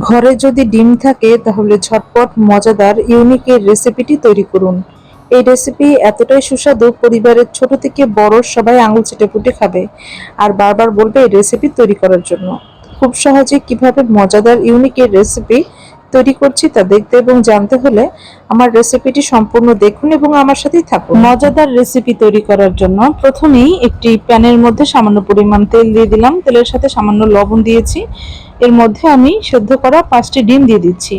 ঘরে যদি ডিম থাকে, তাহলে ঝটপট মজাদার ইউনিক এর রেসিপিটি তৈরি করুন। এই রেসিপি এতটাই সুস্বাদু, পরিবারের ছোট থেকে বড় সবাই আঙুল চেটে ফুটে খাবে আর বারবার বলবে এই রেসিপি তৈরি করার জন্য। খুব সহজে কীভাবে মজাদার ইউনিক এর রেসিপি তৈরি করছি তা দেখতে এবং জানতে হলে আমার রেসিপিটি সম্পূর্ণ দেখুন এবং আমার সাথেই থাকুন। মজাদার রেসিপি তৈরি করার জন্য প্রথমেই একটি প্যানের মধ্যে সামান্য পরিমাণ তেল দিয়ে দিলাম। তেলের সাথে সামান্য লবণ দিয়েছি। এর মধ্যে আমি সেদ্ধ করা পাঁচটি ডিম দিয়ে দিচ্ছি।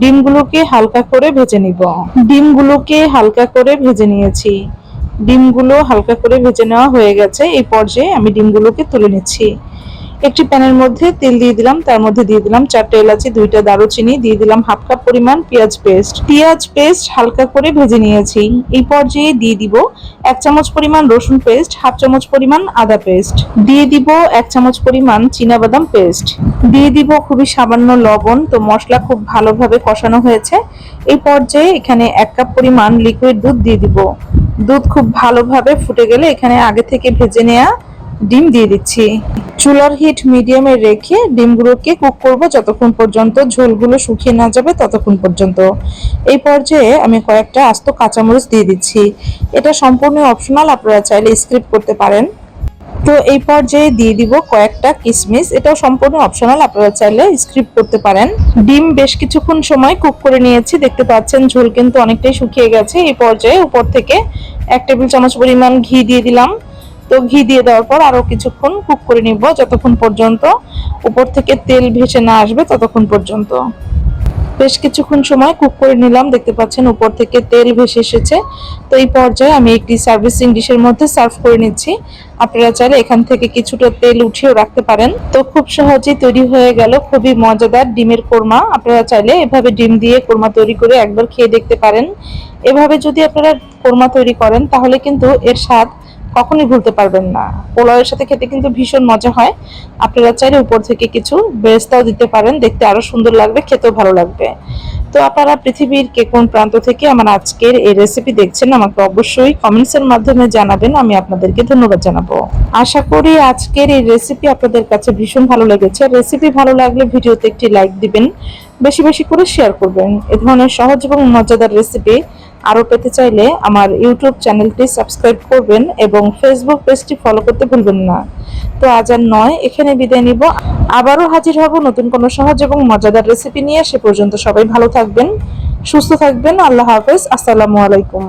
ডিমগুলোকে হালকা করে ভেজে নিব। ডিমগুলোকে হালকা করে ভেজে নিয়েছি। ডিমগুলো হালকা করে ভেজে নেওয়া হয়ে গেছে। এই পর্যায়ে আমি ডিমগুলোকে তুলে নিচ্ছি। একটি প্যানের মধ্যে তেল দিয়ে দিলাম, তার মধ্যে দিয়ে দিলাম চারটে এলাচি, দুইটা দারুচিনি, দিয়ে দিলাম হাফ কাপ পরিমাণ পেঁয়াজ পেস্ট। পেঁয়াজ পেস্ট হালকা করে ভেজে নিয়েছি। এই পর্যায়ে দিয়ে দিব এক চামচ পরিমাণ রসুন পেস্ট, হাফ চামচ পরিমাণ আদা পেস্ট। দিয়ে দিব এক চামচ পরিমাণ বাদাম পেস্ট। দিয়ে দিব খুবই সামান্য লবণ, তো মশলা খুব ভালোভাবে কষানো হয়েছে। এই পর্যায়ে এখানে এক কাপ পরিমাণ লিকুইড দুধ দিয়ে দিব। দুধ খুব ভালোভাবে ফুটে গেলে এখানে আগে থেকে ভেজে নেওয়া ডিম দিয়ে দিচ্ছি। চুলার হিট মিডিয়ামে রেখে ডিমগুলোকে কুক করব যতক্ষণ পর্যন্ত ঝোলগুলো শুকিয়ে না যাবে ততক্ষণ পর্যন্ত। এই পর্যায়ে আমি কয়েকটা আস্ত কাঁচামরিচ দিয়ে দিচ্ছি। এটা সম্পূর্ণ অপশনাল আপনারা চাইলে স্ক্রিপ্ট করতে পারেন। তো এই পর্যায়ে দিয়ে দিব কয়েকটা কিশমিশ এটাও সম্পূর্ণ অপশনাল আপনারা চাইলে স্ক্রিপ্ট করতে পারেন। ডিম বেশ কিছুক্ষণ সময় কুক করে নিয়েছি। দেখতে পাচ্ছেন ঝোল কিন্তু অনেকটাই শুকিয়ে গেছে। এই পর্যায়ে উপর থেকে এক টেবিল চামচ পরিমাণ ঘি দিয়ে দিলাম। তো ঘি দিয়ে দেওয়ার পর আরও কিছুক্ষণ কুক করে নিব, যতক্ষণ পর্যন্ত উপর থেকে তেল ভেসে না আসবে ততক্ষণ পর্যন্ত। বেশ কিছুক্ষণ সময় কুক করে নিলাম, দেখতে পাচ্ছেন উপর থেকে তেল ভেসে এসেছে। তো এই পর্যায়ে আমি একটি সার্ভিসিং ডিশের মধ্যে সার্ভ করে নিচ্ছি। আপনারা চাইলে এখান থেকে কিছুটা তেল উঠিয়েও রাখতে পারেন। তো খুব সহজেই তৈরি হয়ে গেল, খুবই মজাদার ডিমের কোরমা। আপনারা চাইলে এভাবে ডিম দিয়ে কোরমা তৈরি করে একবার খেয়ে দেখতে পারেন। এভাবে যদি আপনারা কোরমা তৈরি করেন, তাহলে কিন্তু এর স্বাদ কখনই ভুলতে পারবেন না। পোলাওয়ের সাথে খেতে কিন্তু ভীষণ মজা হয়। আপনারা চাইলে উপর থেকে কিছু বেরেস্তাও দিতে পারেন। দেখতে আরও সুন্দর লাগবে, খেতেও ভালো লাগবে। তো আপনারা পৃথিবীর কে কোন প্রান্ত থেকে আমার আজকের এই রেসিপি দেখছেন, আমাকে অবশ্যই কমেন্টস এর মাধ্যমে জানাবেন। আমি আপনাদেরকে ধন্যবাদ জানাব। আশা করি আজকের এই রেসিপি আপনাদের কাছে ভীষণ ভালো লেগেছে। রেসিপি ভালো লাগলে ভিডিওতে একটি লাইক দিবেন, বেশি বেশি করে শেয়ার করবেন। এ ধরনের সহজ এবং মজাদার রেসিপি আরও পেতে চাইলে আমার ইউটিউব চ্যানেলটি সাবস্ক্রাইব করবেন এবং ফেসবুক পেজটি ফলো করতে ভুলবেন না। তো আজ আর নয়, এখানে বিদায় নিব। আবারও হাজির হব নতুন কোনো সহজ এবং মজাদার রেসিপি নিয়ে। সে পর্যন্ত সবাই ভালো থাকবেন, সুস্থ থাকবেন। আল্লাহ হাফেজ। আসসালামু আলাইকুম।